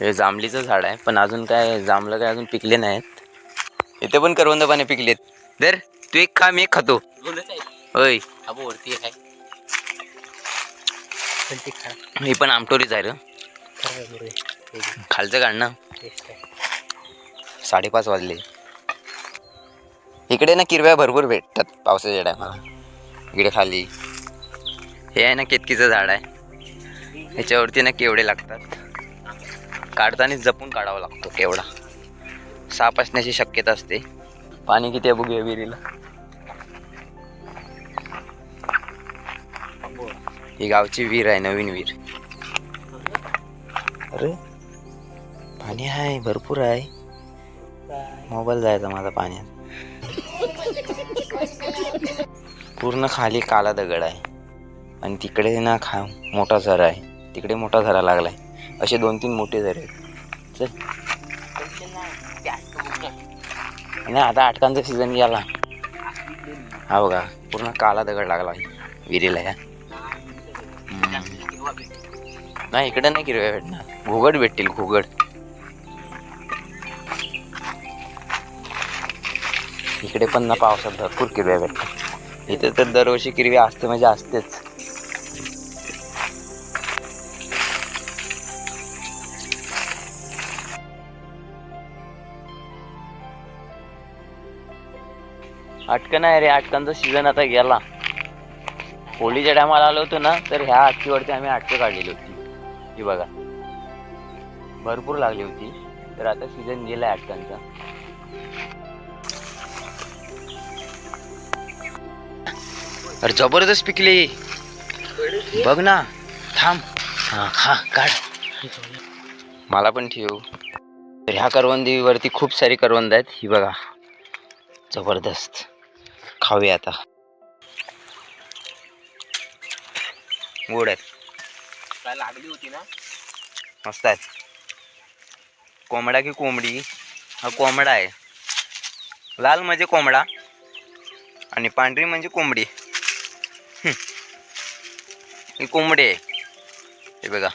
हे जांभलीचं झाड आहे. पण अजून काय जांभलं काय अजून पिकले नाहीत. इथे पण करवंद पाने पिकलेत. दर तू एक खा मी एक खातो. होय. वरती पण मी पण आमटोरीच आहे र. खालचं काढ ना. साडेपाच वाजले. इकडे ना किरव्या भरपूर भेटतात पावसाच्या टायमाला. इकडे खाली. हे आहे ना केतकीचं झाड आहे. ह्याच्यावरती ना केवडे लागतात. काढताना जपून काढावा लागतो केवढा. साप असण्याची शक्यता असते. पाणी किती आहे बघूया विहिरीला. ही गावची विहीर आहे नवीन विहीर. अरे पाणी आहे भरपूर आहे. मोबाईल जायचा माझा पाण्यात. पूर्ण खाली काला दगड आहे. आणि तिकडे ना खा मोठा झरा आहे. तिकडे मोठा झरा लागलाय. असे दोन तीन मोठे झरे आहेत. चल. नाही आता आटकांचा सीझन गेला हा बघा पूर्ण काला दगड लागला विहिरीला या. नाही इकडे नाही किरव्या भेटणार. घुगड भेटतील घुगड इकडे पण ना पावसात भरपूर किरव्या भेटतात. इथे तर दरवर्षी किरवी असते म्हणजे असतेच. अटकन आहे रे अटकनचा सीझन आता गेला. होळीच्या टायमाला आलो होतो ना तर ह्या अटकीवरती आम्ही अटकं काढलेली होती. ही बघा. भरपूर लागली होती तर आता सीझन आहे अटकांचा. अरे जबरदस्त पिकली. बघ ना थांब. हा खा काढ. मला पण ठेव. तर ह्या करवंदीवरती खूप सारी करवंद आहेत ही बघा. जबरदस्त. खाऊया आता. गोड आहेत. काय लागली होती ना? मस्त आहेत. कोंबडा की कोंबडी? हा कोंबडा आहे. लाल म्हणजे कोंबडा आणि पांढरी म्हणजे कोंबडी. ही कोंबडी आहे. हे बघा.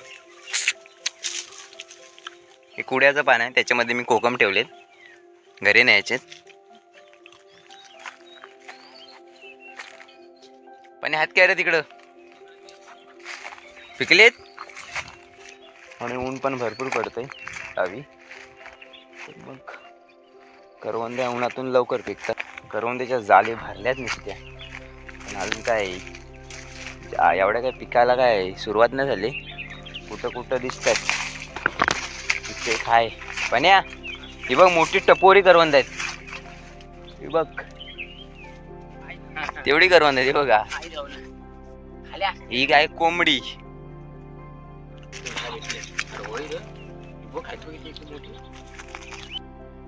हे कुड्याचं पान आहे. त्याच्यामध्ये मी कोकम ठेवलेत. घरी न्यायचे पण हात काय रे तिकडं? पिकलेत? आणि ऊन पण भरपूर पडतंय गावी मग करवंद्या उन्हातून लवकर पिकतात. करवंद्याच्या जाली भरल्याच नुसत्या. पण अजून काय? एवढ्या काय पिकायला काय सुरुवात नाही झाली. कुठं कुठं दिसतात. इथे काय? या. ही बघ मोठी टपोरी करवंद आहेत. ही बघ. तेवढी करवंद आहे बघा. ही काय कोंबडी.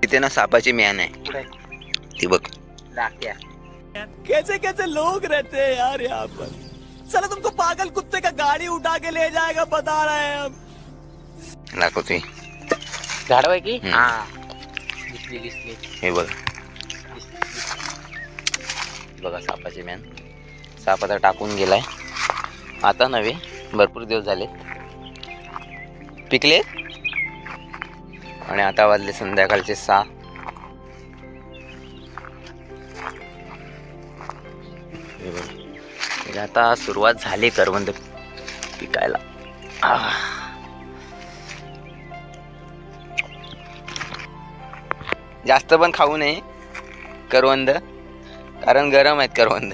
तिथे ना सापाची म्यान आहे. ती बघ. कैसे कैसे लोग रहते हैं यार यहाँ पर। चलो तुमको पागल कुत्ते का गाड़ी उठा के ले जाएगा बता रहे हैं हम। दाखवते झाड आहे की. हा. दिसली दिसली. हे बघ. बघा सापाची मॅन साप आता टाकून गेलाय. आता नव्हे भरपूर दिवस झाले. पिकले? आणि आता वाजले संध्याकाळचे सहा. आता सुरुवात झाली करवंद पिकायला. जास्त पण खाऊ नये करवंद. कारण गरम आहेत करवंद.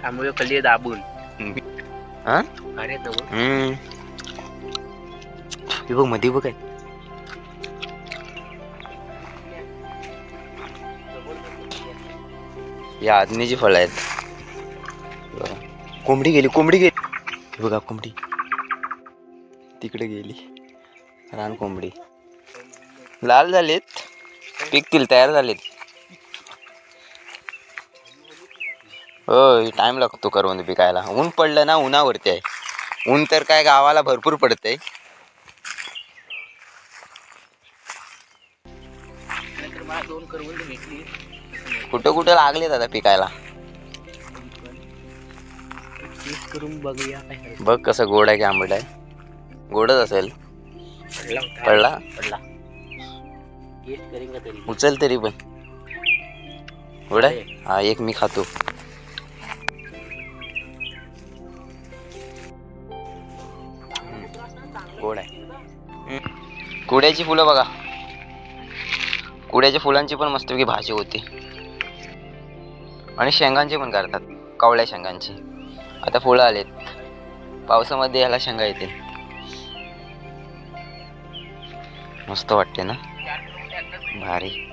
त्यामुळे खाली दाबून. हा? अरे हम्म. हे बघमध्ये बघ आहे या आदनीची फळं आहेत. बघा. कोंबडी गेली कोंबडी गेली. हे बघा कोंबडी. तिकडे गेली. रान कोंबडी. लाल झालेत. पिकतील तयार झालेत. होय टाइम लागतो करवंद पिकायला. ऊन पडलं ना उन्हावरती आहे. ऊन तर काय गावाला भरपूर पडतंय. कुठं कुठं लागले दादा पिकायला? करून बघूया बघ कसं गोड आहे की आंबट आहे. गोडच असेल. पडला? पडला तरी उचल तरी पण. गोड आहे? हा एक मी खातो. गोड आहे. कुड्याची फुलं बघा. कुड्याच्या फुलांची पण मस्तपैकी भाजी होती. आणि शेंगांची पण करतात. कावळ्या शेंगांची. आता फुलं आलेत. पावसामध्ये ह्याला शेंगा येतील. मस्त वाटते ना? भारी.